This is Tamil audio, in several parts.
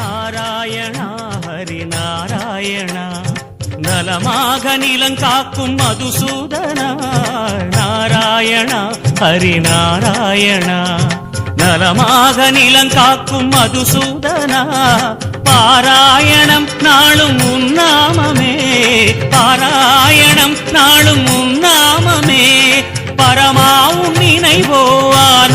நாராயணா ஹரி நாராயணா நலமாக நிலங்காக்கும் மதுசூதனா நாராயணா ஹரி நாராயணா நலமாக நிலங்காக்கும் மதுசூதனா பாராயணம் நாளும் உன்னாமமே பாராயணம் நாளும் உன்னாமமே பரமாவும் நினைவோவான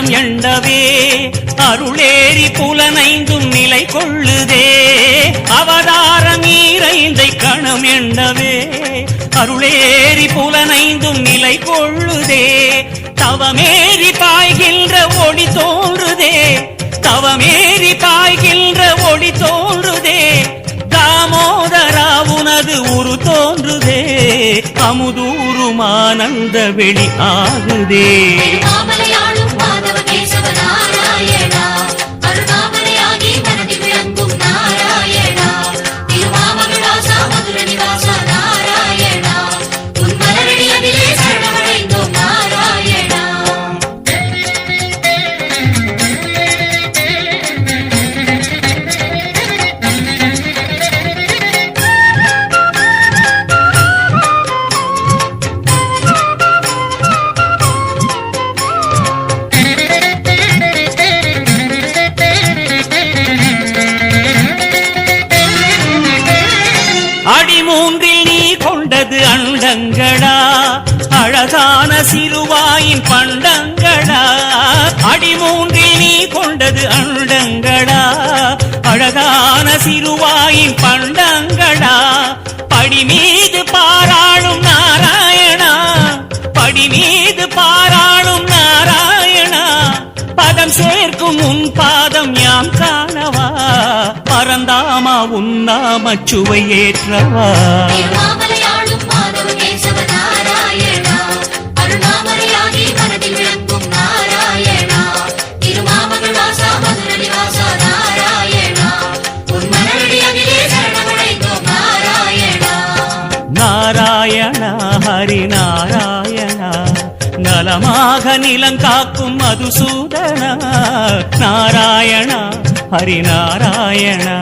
ஈரைந்தை எண்டவே அருளேறி புலனைந்தும் நிலை கொள்ளுதே. அவதாரம் ஈரைந்தை கணம் எண்டவே அருளேறி புலனைந்தும் நிலை கொள்ளுதே. தவமேறி பாய்கின்ற ஒளி தோன்றுதே. தவமேறி பாய்கின்ற ஒளி தோன்றுதே. தாமோதரா உனது உரு தோன்றுதே. அமுதூருமானந்த வெளி ஆகுதே. அழகு அண்டங்களா அழகான சிறுவாயின் பண்டங்களா அடிமூன்றில் நீ கொண்டது அண்டங்களா அழகான சிறுவாயின் பண்டங்களா படி மீது பாராளும் நாராயணா. படி மீது பாராளும் நாராயணா. பதம் சேர்க்கும் உன் பாதம் யாம் காணவா. பரந்தாமா உன்னாம சுவை ஏற்றவா. ஹரிநாராயணா ஹரி நாராயணா நலமாக நிலங்காக்கும் மதுசூதனா நாராயணா ஹரிநாராயணா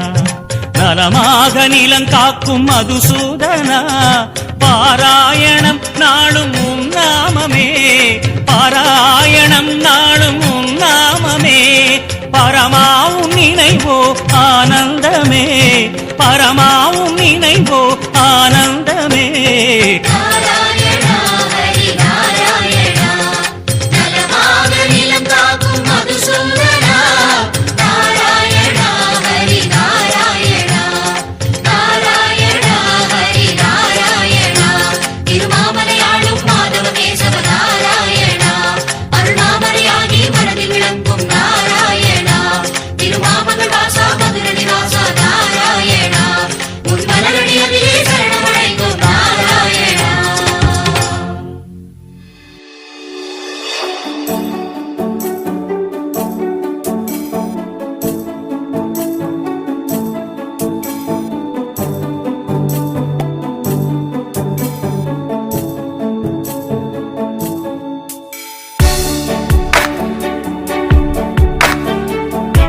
நலமாக நிலங்காக்கும் மதுசூதனா பாராயணம் நாளும் உன் நாமமே பாராயணம் நாளும் உன் நாமமே பரமாவும் நினைவோ ஆனந்தமே பரமாவும் நினைவோ ஆனந்தமே. நாராயணா